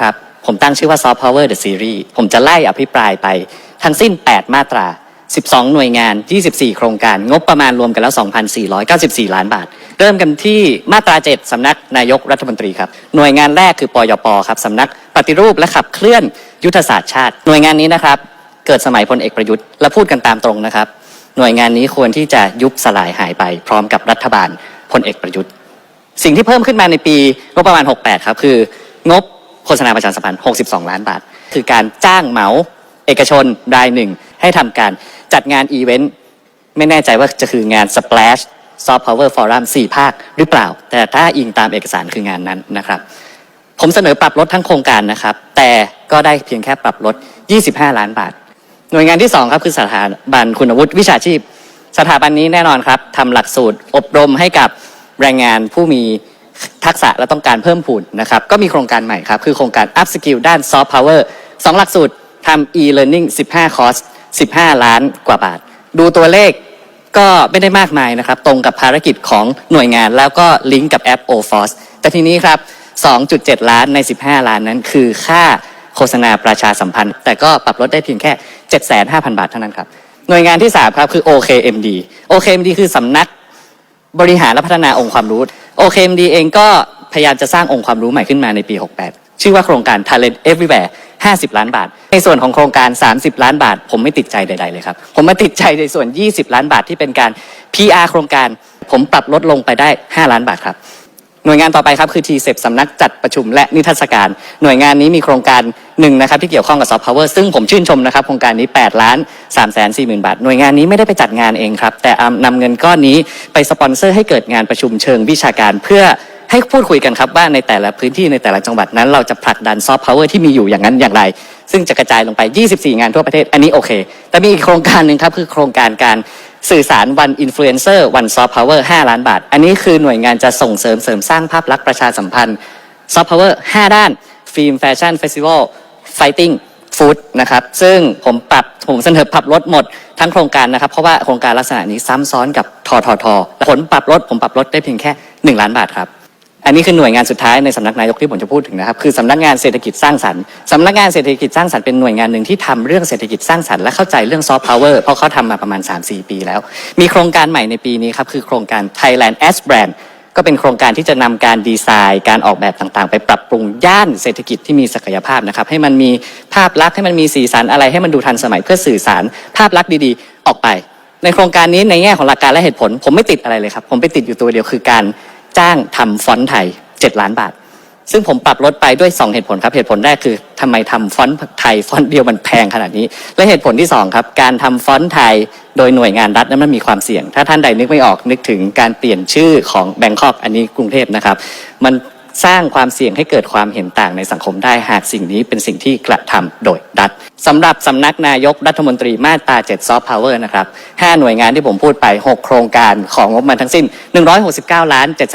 ครับ ผมตั้งชื่อว่า Soft Power the Series ผมจะไล่อภิปรายไป ทั้งสิ้น 8 มาตรา 12 หน่วยงาน 24 โครงการ งบประมาณรวมกันแล้ว 2,494 ล้านบาท เริ่มกันที่มาตรา 7 สำนักนายกรัฐมนตรีครับ หน่วยงานแรกคือปยปครับสำนักปฏิรูปและขับเคลื่อนยุทธศาสตร์ชาติ หน่วยงานนี้นะครับ เกิดสมัยพลเอกประยุทธ์และพูดกันตามตรงนะครับ หน่วยงานนี้ควรที่จะยุบสลายหายไป พร้อมกับรัฐบาลพลเอกประยุทธ์ สิ่งที่เพิ่มขึ้นมาในปีงบประมาณ 68 ครับคืองบ โฆษณาประชาสัมพันธ์ 62 ล้านบาท คือการจ้างเหมาเอกชนรายหนึ่ง ให้ทำการจัดงานอีเวนต์ ไม่แน่ใจว่าจะคืองาน Splash Soft Power Forum 4 ภาคหรือเปล่า แต่ถ้าอิงตามเอกสารคืองานนั้นนะครับ ผมเสนอปรับลดทั้งโครงการนะครับ แต่ก็ได้เพียงแค่ปรับลด 25 ล้านบาท หน่วยงานที่ 2 ครับคือสถาบันคุณวุฒิวิชาชีพ สถาบันนี้แน่นอนครับทำหลักสูตรอบรมให้กับแรงงานผู้มี ทักษะและต้องการเพิ่มพูนนะครับ ก็มีโครงการใหม่ครับ คือโครงการ Up Skill ด้าน Soft Power สองหลักสูตรทำ e-learning 15 คอร์ส 15 ล้านกว่าบาท ดูตัวเลขก็ไม่ได้มากมายนะครับ ตรงกับภารกิจของหน่วยงาน แล้วก็ลิงก์กับแอป OFOS แต่ทีนี้ครับ 2.7 ล้านใน 15 ล้านนั้น คือค่าโฆษณาประชาสัมพันธ์ แต่ก็ปรับลดได้เพียงแค่ 75,000 บาทเท่านั้นครับ หน่วยงานที่ 3 ครับ คือ OKMD OKMD คือสำนักบริหารและพัฒนาองค์ความรู้ OKMD เองก็พยายามจะสร้างองค์ความรู้ใหม่ขึ้นมาในปี 68 ชื่อว่าโครงการ Talent Everywhere 50 ล้านบาท ในส่วนของโครงการ 30 ล้านบาท ผมไม่ติดใจใด ๆ เลยครับ ผมมาติดใจในส่วน 20 ล้านบาทที่เป็นการ PR โครงการ ผมปรับลดลงไปได้ 5 ล้านบาทครับ หน่วยงานต่อไปครับคือ TCEP สำนักจัดประชุมและนิทรรศการ หน่วยงานนี้มีโครงการหนึ่งนะครับที่เกี่ยวข้องกับ Soft Power ซึ่งผมชื่นชมนะครับโครงการนี้8ล้าน3แสน4หมื่นบาท หน่วยงานนี้ไม่ได้ไปจัดงานเองครับ แต่เอานำเงินก้อนนี้ไปสปอนเซอร์ให้เกิดงานประชุมเชิงวิชาการเพื่อให้พูดคุยกันครับว่าในแต่ละพื้นที่ในแต่ละจังหวัดนั้น เราจะผลักดัน Soft Power ที่มีอยู่อย่างนั้นอย่างไร ซึ่งจะกระจายลงไป 24 งานทั่วประเทศอันนี้โอเค แต่มีอีกโครงการหนึ่งครับคือโครงการการ สื่อสารวันอินฟลูเอนเซอร์วันซอฟต์พาวเวอร์5ล้านบาท อันนี้คือหน่วยงานจะส่งเสริมเสริมสร้างภาพลักษณ์ประชาสัมพันธ์ซอฟต์พาวเวอร์5ด้าน ฟิล์มแฟชั่นเฟสติวัลไฟติ้งฟู้ดนะครับ ซึ่งผมปรับผมเสนอปรับลดหมดทั้งโครงการนะครับ เพราะว่าโครงการลักษณะนี้ซ้ำซ้อนกับทททผลปรับลดผมปรับลดได้เพียงแค่ 1 ล้านบาทครับ อันนี้คือหน่วยงานสุดท้ายในสำนักนายกที่ผมจะพูดถึงนะครับคือสำนักงานเศรษฐกิจสร้างสรรค์สำนักงานเศรษฐกิจสร้างสรรค์เป็นหน่วยงานหนึ่งที่ทำเรื่องเศรษฐกิจสร้างสรรค์และเข้าใจเรื่องซอฟต์พาวเวอร์เพราะเขาทำมาประมาณ 3-4 ปีแล้ว มีโครงการใหม่ในปีนี้ครับคือโครงการ Thailand as Brand ก็เป็นโครงการที่จะนำการดีไซน์ การออกแบบต่างๆ ไปปรับปรุงย่านเศรษฐกิจที่มีศักยภาพนะครับให้มันมีภาพลักษณ์ให้มันมีสีสันอะไรให้มันดูทันสมัยเพื่อสื่อสาร ภาพลักษณ์ดีๆ ออกไป ในโครงการนี้ในแง่ของหลักการและเหตุผล ผมไม่ติดอะไรเลยครับ ผมไปติดอยู่ตัวเดียวคือการ จ้างทำฟอนต์ไทย 7 ล้านบาท ซึ่งผมปรับลดไปด้วย 2 เหตุผลครับ เหตุผลแรกคือทำไมทำฟอนต์ไทยฟอนต์เดียวมันแพงขนาดนี้ และเหตุผลที่ 2 ครับ การทำฟอนต์ไทยโดยหน่วยงานรัฐนั้นมันมีความเสี่ยง ถ้าท่านใดนึกไม่ออกนึกถึงการเปลี่ยนชื่อของแบงคอกอันนี้กรุงเทพนะครับ มันสร้างความเสี่ยงให้เกิดความเห็นต่างในสังคมได้หากสิ่งนี้เป็นสิ่งที่กระทำโดยรัฐสำหรับสำนักนายกรัฐมนตรีมาตรา7ซอฟต์พาวเวอร์นะครับ 5 หน่วยงานที่ผมพูดไป 6 โครงการของงบมาทั้งสิ้น 169 ล้าน7